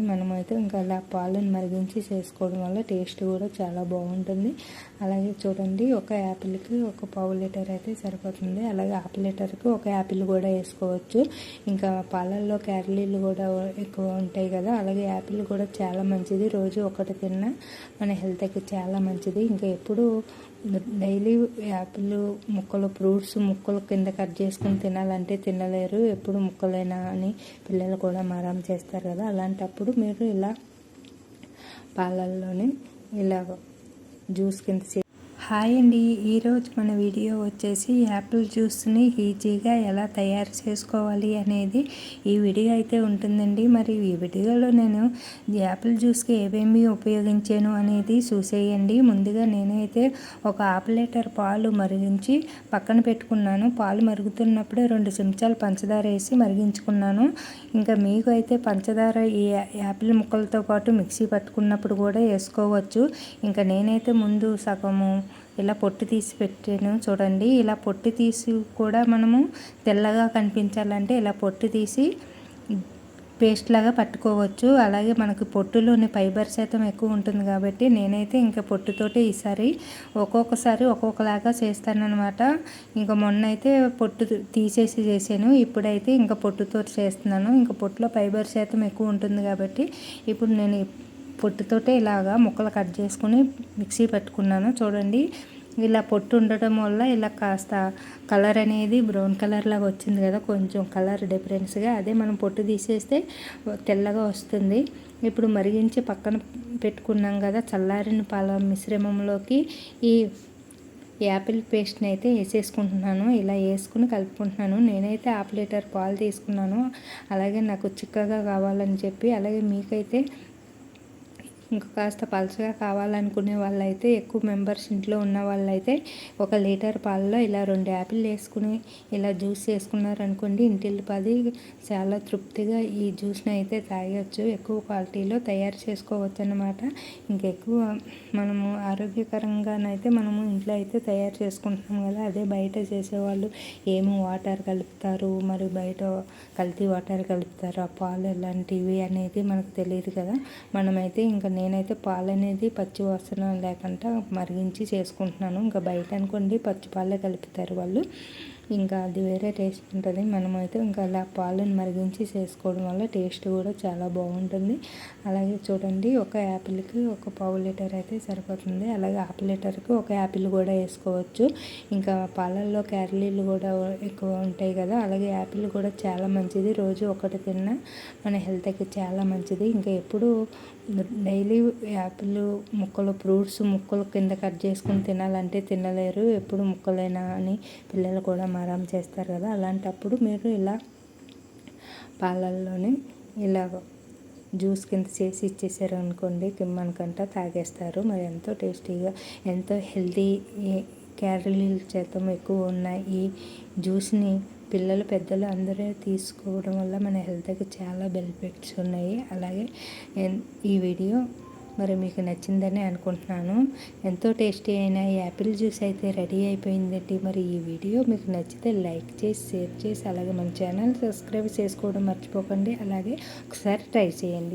మనమైతే ఇంకా అలా పాలను మరిగించి చేసుకోవడం వల్ల టేస్ట్ కూడా చాలా బాగుంటుంది. అలాగే చూడండి ఒక యాపిల్కి ఒక పావు లీటర్ అయితే సరిపోతుంది. అలాగే హాఫ్ లీటర్కి ఒక యాపిల్ కూడా వేసుకోవచ్చు. ఇంకా పాలల్లో క్యారలీలు కూడా ఎక్కువ ఉంటాయి కదా అలాగే యాపిల్ కూడా చాలా మంచిది. రోజు ఒకటి తిన్నా మన హెల్త్కి చాలా మంచిది. ఇంకా ఎప్పుడు డైలీ యాపిల్ ముక్కలు ఫ్రూట్స్ ముక్కలు కింద కట్ చేసుకుని తినాలంటే తినలేరు. ఎప్పుడు ముక్కలైనా అని పిల్లలు కూడా మారం చేస్తారు కదా. అలాంటప్పుడు మీరు ఇలా పాలల్లోనే ఇలా జ్యూస్ కింద హాయ్ అండి. ఈరోజు మన వీడియో వచ్చేసి యాపిల్ జ్యూస్ని ఈజీగా ఎలా తయారు చేసుకోవాలి అనేది ఈ వీడియో అయితే ఉంటుందండి. మరి ఈ వీడియోలో నేను యాపిల్ జ్యూస్కి ఏమేమి ఉపయోగించాను అనేది చూసేయండి. ముందుగా నేనైతే ఒక హాఫ్ లీటర్ పాలు మరిగించి పక్కన పెట్టుకున్నాను. పాలు మరుగుతున్నప్పుడే రెండు చెంచాలు పంచదార వేసి మరిగించుకున్నాను. ఇంకా మీకు అయితే పంచదార ఈ యాపిల్ ముక్కలతో పాటు మిక్సీ పట్టుకున్నప్పుడు కూడా వేసుకోవచ్చు. ఇంకా నేనైతే ముందు సగము ఇలా పొట్టు తీసి పెట్టాను చూడండి. ఇలా పొట్టు తీసి కూడా మనము తెల్లగా కనిపించాలంటే ఇలా పొట్టు తీసి పేస్ట్ లాగా పట్టుకోవచ్చు. అలాగే మనకు పొట్టులోని ఫైబర్ శాతం ఎక్కువ ఉంటుంది కాబట్టి నేనైతే ఇంకా పొట్టుతోటి ఈసారి ఒక్కొక్కసారి ఒక్కొక్కలాగా చేస్తానమాట ఇంకా మొన్న అయితే పొట్టు తీసేసి చేశాను. ఇప్పుడైతే ఇంకా పొట్టుతో చేస్తున్నాను. ఇంకా పొట్టులో ఫైబర్ శాతం ఎక్కువ ఉంటుంది కాబట్టి ఇప్పుడు నేను పొట్టుతోటే ఇలాగా ముక్కలు కట్ చేసుకుని మిక్సీ పెట్టుకున్నాను. చూడండి ఇలా పొట్టు ఉండటం వల్ల ఇలా కాస్త కలర్ అనేది బ్రౌన్ కలర్ లాగా వచ్చింది కదా కొంచెం కలర్ డిఫరెన్స్గా అదే మనం పొట్టు తీసేస్తే తెల్లగా వస్తుంది. ఇప్పుడు మరిగించి పక్కన పెట్టుకున్నాం కదా చల్లారిన పాల మిశ్రమంలోకి ఈ యాపిల్ పేస్ట్ని అయితే వేసేసుకుంటున్నాను. ఇలా వేసుకుని కలుపుకుంటున్నాను. నేనైతే హాఫ్ లీటర్ పాలు తీసుకున్నాను. అలాగే నాకు చిక్కగా కావాలని చెప్పి అలాగే మీకైతే ఇంకా కాస్త పలుచగా కావాలనుకునే వాళ్ళైతే ఎక్కువ మెంబర్స్ ఇంట్లో ఉన్న వాళ్ళైతే ఒక లీటర్ పాలలో ఇలా రెండు యాపిల్ వేసుకుని ఇలా జ్యూస్ చేసుకున్నారనుకోండి పది చాలా తృప్తిగా ఈ జ్యూస్ని అయితే తాగొచ్చు. ఎక్కువ క్వాలిటీలో తయారు చేసుకోవచ్చు అన్నమాట ఇంకెక్కువ మనము ఆరోగ్యకరంగానైతే మనము ఇంట్లో అయితే తయారు చేసుకుంటున్నాం కదా అదే బయట చేసేవాళ్ళు ఏమి వాటర్ కలుపుతారు మరి బయట కల్తీ వాటర్ కలుపుతారు ఆ పాలు ఎలాంటివి అనేది మనకు తెలియదు కదా. మనమైతే ఇంకా నేనైతే పాలు అనేది పచ్చి వాసన లేకుండా మరిగించి చేసుకుంటున్నాను. ఇంకా బయట అనుకోండి పచ్చి పాలే కలుపుతారు వాళ్ళు. ఇంకా అది వేరే టేస్ట్ ఉంటుంది. మనమైతే ఇంకా అలా పాలను మరిగించి చేసుకోవడం వల్ల టేస్ట్ కూడా చాలా బాగుంటుంది. అలాగే చూడండి ఒక యాపిల్కి ఒక పావు లీటర్ అయితే సరిపోతుంది. అలాగే హాఫ్ లీటర్కి ఒక యాపిల్ కూడా వేసుకోవచ్చు. ఇంకా పాలల్లో క్యారలీలు కూడా ఎక్కువ ఉంటాయి కదా అలాగే యాపిల్ కూడా చాలా మంచిది. రోజు ఒకటి తిన్నా మన హెల్త్కి చాలా మంచిది. ఇంకా ఎప్పుడు డైలీ యాపిల్ ముక్కలు ఫ్రూట్స్ ముక్కలు కింద కట్ చేసుకుని తినాలంటే తినలేరు. ఎప్పుడు ముక్కలైనా అని పిల్లలు కూడా మారం చేస్తారు కదా అలాంటప్పుడు మీరు ఇలా పాలల్లోనే ఇలా జ్యూస్ కింద చేసి ఇచ్చేసారు అనుకోండి మనకంట తాగేస్తారు. మరి ఎంతో టేస్టీగా ఎంతో హెల్తీ క్యాలరీల శాతం ఎక్కువ ఉన్న ఈ జ్యూస్ని పిల్లలు పెద్దలు అందరూ తీసుకోవడం వల్ల మన హెల్త్కి చాలా బెనిఫిట్స్ ఉన్నాయి. అలాగే ఈ వీడియో మరి మీకు నచ్చిందని అనుకుంటున్నాను. ఎంతో టేస్టీ అయిన ఈ యాపిల్ జ్యూస్ అయితే రెడీ అయిపోయిందండి. మరి ఈ వీడియో మీకు నచ్చితే లైక్ చేసి షేర్ చేసి అలాగే మన ఛానల్ సబ్స్క్రైబ్ చేసుకోవడం మర్చిపోకండి. అలాగే ఒకసారి ట్రై చేయండి.